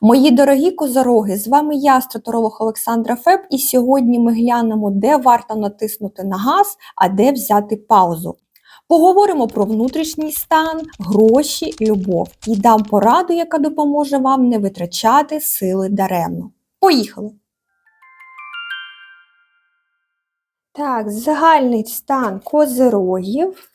Мої дорогі козороги, з вами я, стратуролог Олександра Феб, і сьогодні ми глянемо, де варто натиснути на газ, а де взяти паузу. Поговоримо про внутрішній стан, гроші, любов і дам пораду, яка допоможе вам не витрачати сили даремно. Поїхали! Так, загальний стан козирогів.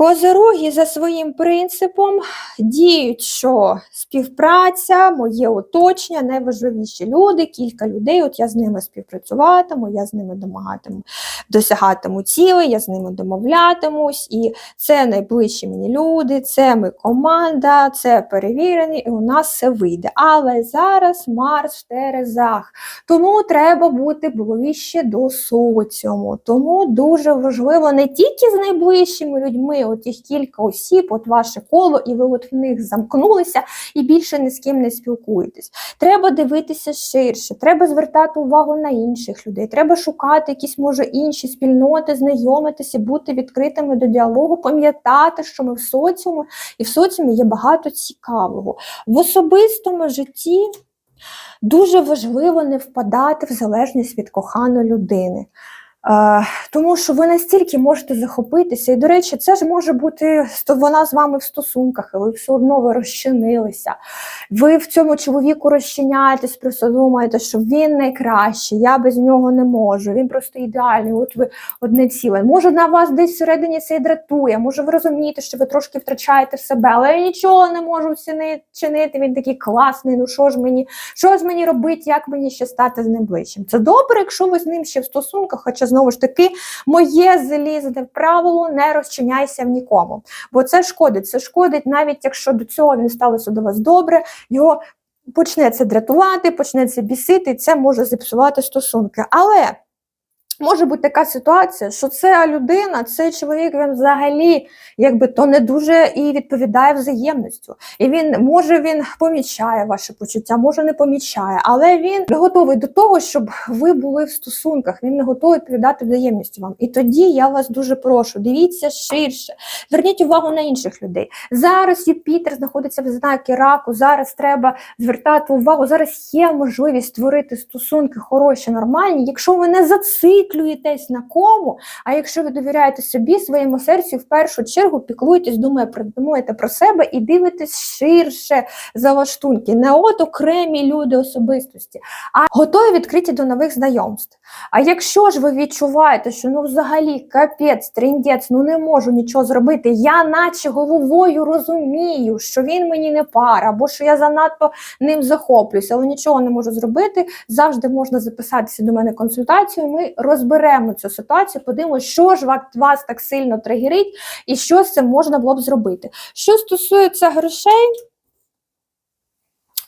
Козироги за своїм принципом діють, що співпраця, моє оточення, найважливіші люди, кілька людей. От я з ними співпрацюватиму, я з ними домагатиму, досягатиму цілей, я з ними домовлятимусь. І це найближчі мені люди, це ми команда, це перевірені, і у нас все вийде. Але зараз Марс в Терезах. Тому треба бути ближче до соціуму. Тому дуже важливо не тільки з найближчими людьми, от їх кілька осіб, от ваше коло, і ви от в них замкнулися і більше ні з ким не спілкуєтесь. Треба дивитися ширше, треба звертати увагу на інших людей, треба шукати якісь, може, інші спільноти, знайомитися, бути відкритими до діалогу, пам'ятати, що ми в соціумі, і в соціумі є багато цікавого. В особистому житті. Дуже важливо не впадати в залежність від коханої людини. Тому що ви настільки можете захопитися, і, до речі, це ж може бути вона з вами в стосунках, і ви все одно ви розчинилися. Ви в цьому чоловіку розчиняєтесь, просто думаєте, що він найкращий, я без нього не можу, він просто ідеальний, от ви одне ціле. Може, на вас десь всередині це і дратує, може, ви розумієте, що ви трошки втрачаєте себе, але я нічого не можу чинити, він такий класний, ну що ж мені, що ж мені робити, як мені ще стати з ним ближчим? Це добре, якщо ви з ним ще в стосунках, хоча знову ж таки, моє залізне правило не розчиняйся в нікому. Бо це шкодить. Це шкодить, навіть якщо до цього він ставився до вас добре, його почне це дратувати, почне це бісити, і це може зіпсувати стосунки. Але. Може бути така ситуація, що ця людина, цей чоловік, він взагалі якби то не дуже і відповідає взаємністю. І він може він помічає ваше почуття, може не помічає, але він не готовий до того, щоб ви були в стосунках. Він не готовий відповідати взаємністю вам. І тоді я вас дуже прошу, дивіться ширше, зверніть увагу на інших людей. Зараз Юпітер знаходиться в знакі раку. Зараз треба звертати увагу. Зараз є можливість створити стосунки хороші, нормальні, якщо ви не зацикли зациклюєтесь на кому. А якщо ви довіряєте собі, своєму серцю, в першу чергу піклуєтесь, думаєте про себе і дивитесь ширше за лаштунки. Не от окремі люди особистості, а готові відкриті до нових знайомств. А якщо ж ви відчуваєте, що ну взагалі капець, триндець, ну не можу нічого зробити, я наче головою розумію, що він мені не пара, або що я занадто ним захоплююся, але нічого не можу зробити. Завжди можна записатися до мене консультацію. Ми роз розберемо цю ситуацію, подивимося, що ж вас так сильно тригерить і що з цим можна було б зробити. Що стосується грошей,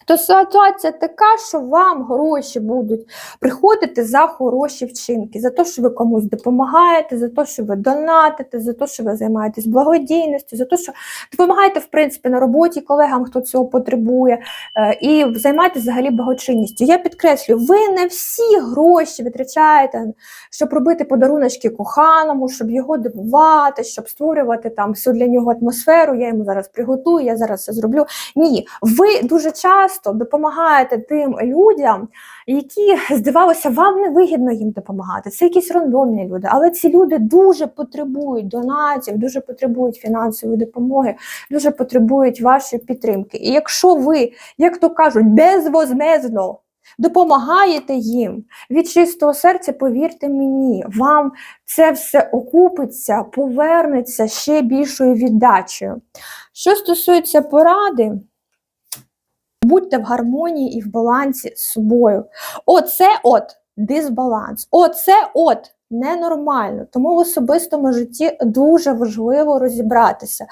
то ситуація така, що вам гроші будуть приходити за хороші вчинки, за те, що ви комусь допомагаєте, за те, що ви донатите, за те, що ви займаєтесь благодійністю, за те, що допомагаєте, в принципі, на роботі колегам, хто цього потребує, е, і займаєтесь взагалі благочинністю. Я підкреслюю, ви не всі гроші витрачаєте, щоб робити подаруночки коханому, щоб його дивувати, щоб створювати там всю для нього атмосферу. Я йому зараз приготую, я зараз це зроблю. Ні, ви дуже часто часто допомагаєте тим людям, які, здавалося, вам не вигідно їм допомагати. Це якісь рандомні люди, але ці люди дуже потребують донатів, дуже потребують фінансової допомоги, дуже потребують вашої підтримки. І якщо ви, як то кажуть, безвозмезно допомагаєте їм від чистого серця, повірте мені, вам це все окупиться, повернеться ще більшою віддачею. Що стосується поради, Будьте в гармонії і в балансі з собою. Оце от дисбаланс. Оце от ненормально. Тому в особистому житті дуже важливо розібратися.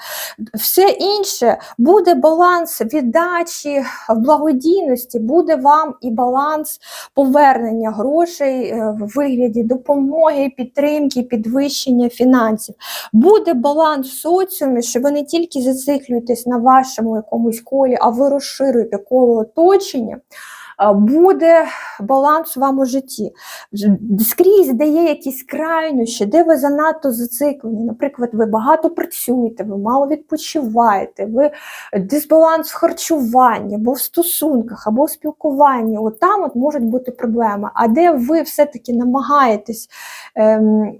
Все інше буде баланс віддачі в благодійності, буде вам і баланс повернення грошей е, в вигляді допомоги, підтримки, підвищення фінансів. Буде баланс в соціумі, що ви не тільки зациклюєтесь на вашому якомусь колі, а ви розширюєте коло оточення. А, буде баланс вам у житті. Скрізь, де є якісь крайнощі, де ви занадто зациклені. Наприклад, ви багато працюєте, ви мало відпочиваєте, ви дисбаланс в харчуванні, або в стосунках, або в спілкуванні. От там от можуть бути проблеми. А де ви все-таки намагаєтесь. Ем,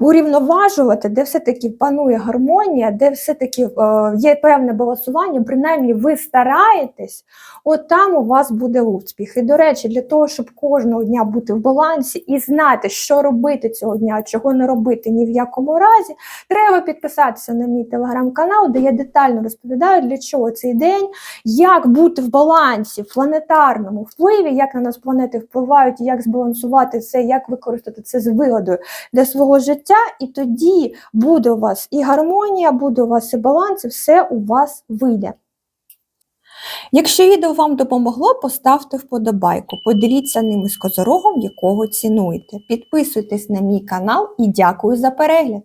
урівноважувати, де все-таки панує гармонія, де все-таки е, є певне балансування, принаймні ви стараєтесь, от там у вас буде успіх. І, до речі, для того, щоб кожного дня бути в балансі і знати, що робити цього дня, чого не робити ні в якому разі, треба підписатися на мій телеграм-канал, де я детально розповідаю, для чого цей день, як бути в балансі, в планетарному впливі, як на нас планети впливають, як збалансувати це, як використати це з вигодою для свого життя, і тоді буде у вас і гармонія, буде у вас і баланс, і все у вас вийде. Якщо відео вам допомогло, поставте вподобайку, поділіться ними з козорогом, якого цінуєте. Підписуйтесь на мій канал і дякую за перегляд!